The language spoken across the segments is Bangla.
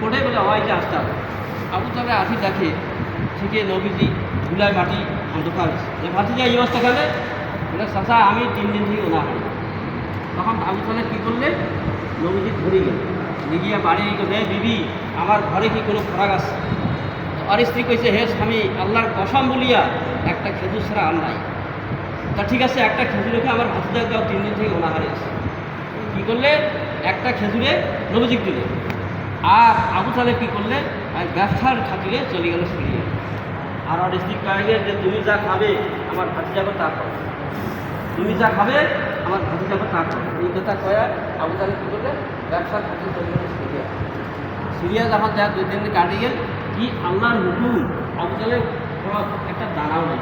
কোটাই বলে হয় যে আসতাম আবু তাহলে আসি দেখে থেকে নবীজি ধুলায় মাটি অন্ধকার যে ভাতি যায় এই অবস্থা খেলে বলে, চাচা, আমি তিন দিন থেকে ওনা হারি তখন আবু তাহলে কী করলে? নবীজি ধরে গেল গিয়ে বাড়ি গেলে বিবি, আমার ঘরে কি কোনো খোরাক আছে? আর স্ত্রী কইছে, হে স্বামী, আল্লাহর কসম বলিয়া একটা খেজুর ছাড়া আর নাই। তা ঠিক আছে, একটা খেজুর আমার ভাতিজা দাও, তিন দিন থেকে অনাহারে আছে কী করলে? একটা খেজুরে নবজিক দিলে। আর আবু তাহলে কী করলে ব্যবসার খাতিরে চলে গেল সিরিয়া। আর আর স্ত্রী কয়ে যে তুমি যা খাবে, আমার ভাতি ভাতিজাকে তা খাও তুমি যা খাবে, আমার ভাতি ভাতিজাকে তা খাও এই কথা কয়া আবু তাহলে কী করলে ব্যবসার খাতিরে চলে গেল সিরিয়া। সিরিয়া যখন যা দুই দিন কাটিয়ে কি আল্লাহর হুকুম আবু তাহলে একটা দাঁড়াও নেই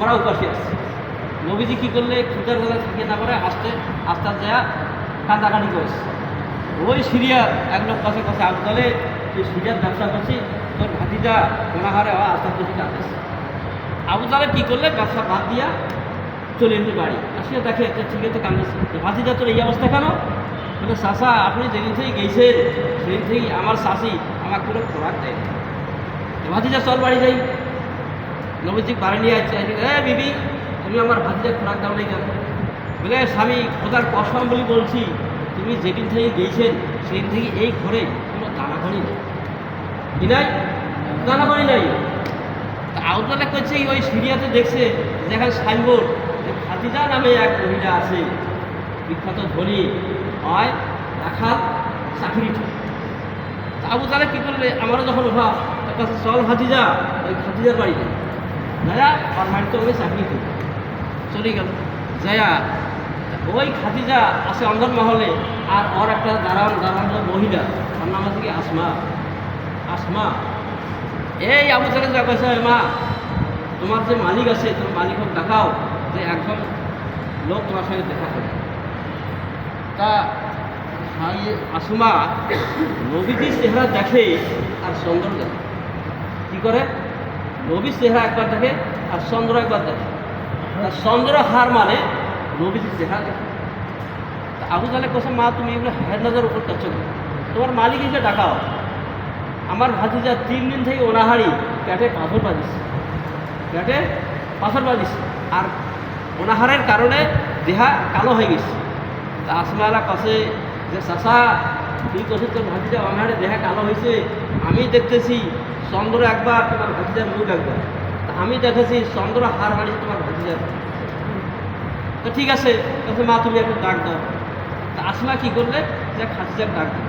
ওরা উপাসে আসছে নবীজি কী করলে? ক্ষুদার বেলা থাকে না করে আস্তে আস্তে আস্তে যা কান্দাকানি করেছে। ওই সিরিয়া এক লোক কাছে কাছে আবু তাহলে তুই সিরিয়ার ব্যবসা করছি, তোর ভাতিজা কোনাহারে হওয়া আস্তে আস্তে কাঁদতেছে আবু তাহলে কী করলে? ব্যবসা বাদ দিয়া চলে এসে বাড়ি। আসিয়া দেখে যে ঠিক আছে কান্দাছে। ভাতিজা, তোর এই অবস্থা কেন? বলে চাষা আপনি যেদিন থেকে গেছেন সেদিন থেকেই আমার শাশি আমার কোনো খোরাক দেয়। তো ভাতিজা, চল বাড়ি যাই। নবীজি বাড়ি নিয়ে আসছে। হ্যাঁ বিবি, তুমি আমার ভাতিজা খোরাক দাও নাই কেন? বলে, স্বামী, খোদার কসম বলি বলছি তুমি যেদিন থেকে গেছেন সেদিন থেকে এই ঘরে কোনো দানা পানি নেই। কি নাই? দানা পানি নাই আউতলা করছে ওই সিরিয়াতে দেখছে, যেখানে সাইনবোর্ড খাতিজা নামে এক মহিলা আছে, বিখ্যাত ধনী, হয় রাখাল চাকরি আবু তাহলে কী করলে? আমারও যখন অভাব। তার কাছে চল খাতিজা ওই খাতিজার বাড়িতে। যায়া আর বাড়িতে ওই চাকরি করি চলে গেল। যায়া ওই খাতিজা আছে অন্ধন মহলে, আর ওর একটা দাঁড়ান দাঁড়ান মহিলা। তার নাম আছে কি? আসমা। আসমা। এই আবু তাহলে যা কয়েছে মা, তোমার যে মালিক আছে তোমার মালিক হোক দেখাও, যে একজন লোক তোমার সঙ্গে দেখা করে। তা আসমা নবীজির চেহারা দেখে আর চন্দ্র দেখে। কী করে? নবীর চেহারা একবার দেখে আর চন্দ্র একবার দেখে। চন্দ্র হার মানে নবীজির তা আবু তাহলে কোসে মা, তুমি এগুলো হের নজর উপর করছ তোমার মালিক এসে ডাকাও আমার ভাতিজা তিন দিন থেকে ওনাহারি পেটে পাথর বাঁধিছে। পেটে পাথর বাঁধিছে। আর ওনাহারের কারণে দেহা কালো হয়ে গেছে। তা আসমালা কাছে যে চাষা তুই কষে তোর ভাতিজা অনাহারে দেহা কালো হয়েছে আমি দেখতেছি চন্দ্র একবার তোমার ভাতিজার মুখ একবার। আমি দেখেছি চন্দ্র হার মারিছে তোমার ভাতিজার তো ঠিক আছে কাছে মা তুমি একটু ডাক দাও। তা আসমা কী করলে? যে খাতিজার ডাক দাও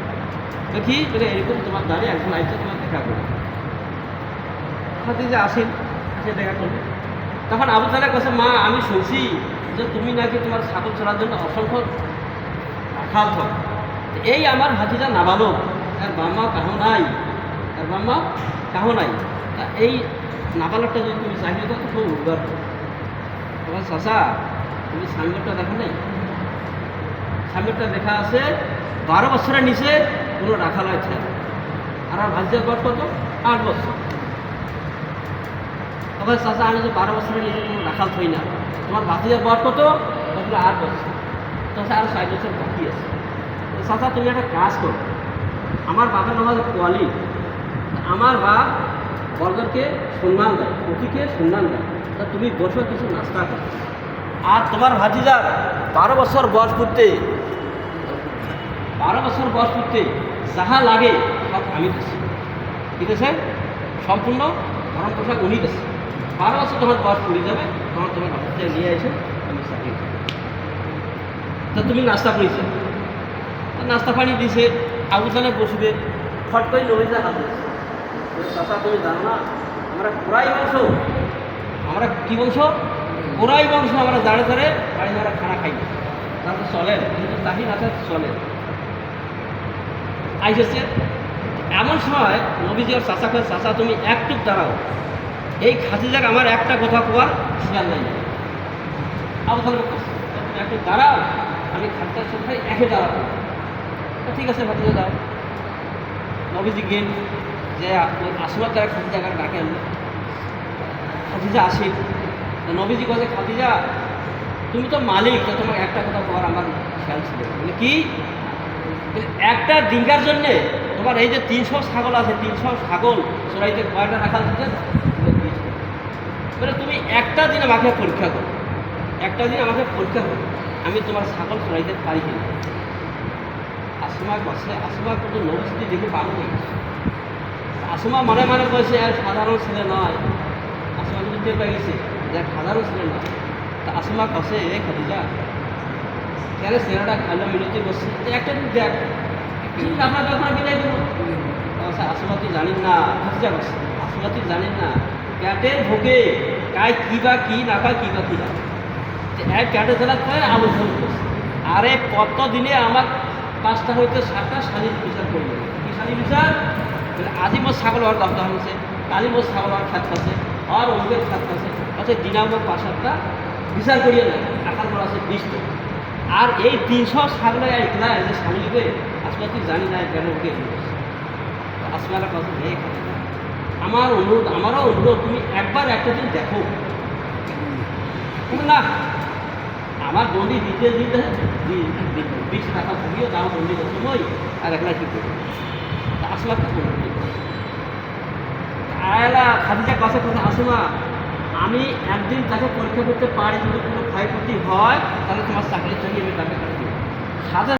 দেখি বলে, এরকম তোমার দাঁড়িয়ে একজন আইসে তোমার দেখা করবে। খাদিজা আসেন এসে দেখা করবে। তখন আবু তালের কাছে মা, আমি শুনছি যে তুমি নাকি তোমার ছাগল চড়ার জন্য অসংখ্য খাল থাক এই আমার হাতিজা নাবালো আর বাম্মা কাহ নাই। আর বাম্মা কাহ নাই। তা এই নাবালকটা যদি তুমি চাহিয়ে দাও তো খুব উদ্ধার তোমার চাষা তুমি সাইনবোর্ডটা দেখা নাই। সাইনবোর্ডটা দেখা আছে, বারো বছরের নিচে কোনো রাখা লাগছে আর আমার ভাজিজার বয়স কত? আট বছর। তখন চাচা, আমি যে বারো বছরের নিচে কোনো রাখাল থই না। তোমার ভাতিজার বয়স কত? বলল আট বছর। চাচা, আর ছয় বছর বাকি আছে। চাচা, তুমি একটা কাজ করো। আমার বাবার নাম হচ্ছে কোয়ালি আমার বাপ বর্গরকে সম্মান দেয় অতিকে সম্মান দেয়। তা তুমি বসে, কিছু নাস্তা করো। আর তোমার ভাতিজার বারো বছর বয়স করতে বারো বছর বয়স করতে যাহা লাগে সব আমি দিচ্ছি আছে? সম্পূর্ণ ভরণ পোশাক উনি দিচ্ছে বারো বছর তোমার বয়স পড়ে যাবে তখন তোমার ভাতিজা নিয়ে এসে আমি চাকরি তুমি নাস্তা করেছ নাস্তা পানি দিছে, আবু বসবে ফট করে নবীজা হাত চাষা তুমি জানো না, আমরা পুরাই বংশ। আমরা কি বংশ? পুরাই বংশ, আমরা দাঁড়ে দাঁড়ে বাড়ি আমরা খানা খাই। না তাতে চলে, কিন্তু তাহি আছে চলে। আইসেছে এমন সময় নবীজি ওর চাষা করে চাষা তুমি একটুক দাঁড়াও। এই খাসি যাক আমার একটা কথা কোয়ার খেয়াল নাই। আবু তাহলে একটু দাঁড়াও, আমি খাদ্যার সাথে একে দাঁড়াবো। ঠিক আছে ভাতিজা দাও নবীজি গেন যে ওই আসমার দ্বারা খাদিজাকে ডাকে আনলো খাদিজা আসে তো নবীজি বলে, খাদিজা, তুমি তো মালিক, তো তোমার একটা কথা বলার আমার খেয়াল ছিল। বলে, কি? একটা ডিঙ্গার জন্যে তোমার এই যে তিনশো ছাগল আছে, তিনশো ছাগল চোরাইতে কয়টা রাখা দিতে মানে তুমি একটা দিন আমাকে পরীক্ষা করো। একটা দিন আমাকে পরীক্ষা করো। আমি তোমার ছাগল চোরাইতে পারি কিনা আসমা বসে, আসমা কিন্তু নবস্থিতি দেখে পাবো না আসমা মনে মনে করেছে আর সাধারণ ছেলে নয়। আসমা কিন্তু টের পেয়ে গেছে। সাধারণ ছেলে নয় তা কষে এ খাদিজা। কেন ছেলেটা খালো মিনতি বসছে? তো একটা দেখ না। না। ঢোকে কায় কী বা কী না পায়, কী বা কী না এক ক্যাটে জেলা করছে। আরে, কত দিনে আমার পাঁচটা হইতে সাতটা শালির বিচার করবে কি শালির বিচার? আজি মোর ছাগল হওয়ার দরকার হয়েছে কালি মোর ছাগল হওয়ার খাত আছে, আর অমুকের খাত আছে। আচ্ছা দিনামক পাঁচটা বিচার করিয়ে নেয়। আকাল করা আছে বিশটা। আর এই তিনশো ছাগলের একলা যে স্বামীকে আসলে তুই জানি না, কেন ওকে আসমারা কথা নেই আমার অনুরোধ, আমারও অনুরোধ, তুমি একবার একটা দিন দেখো। না, আমার গন্ডি দিতে দিতে বিশ টাকা ভুগিও তাও গন্ডি করছ মই, আর একলা কি করব? তা আসলা কি করব? আয়লা খাদিজা কথা কথা আসমা আমি একদিন তাকে পরীক্ষা করতে পারি যদি কোনো ক্ষয়ক্ষতি হয়, তাহলে তোমার চাকরির জন্য আমি তাকে সাধারণ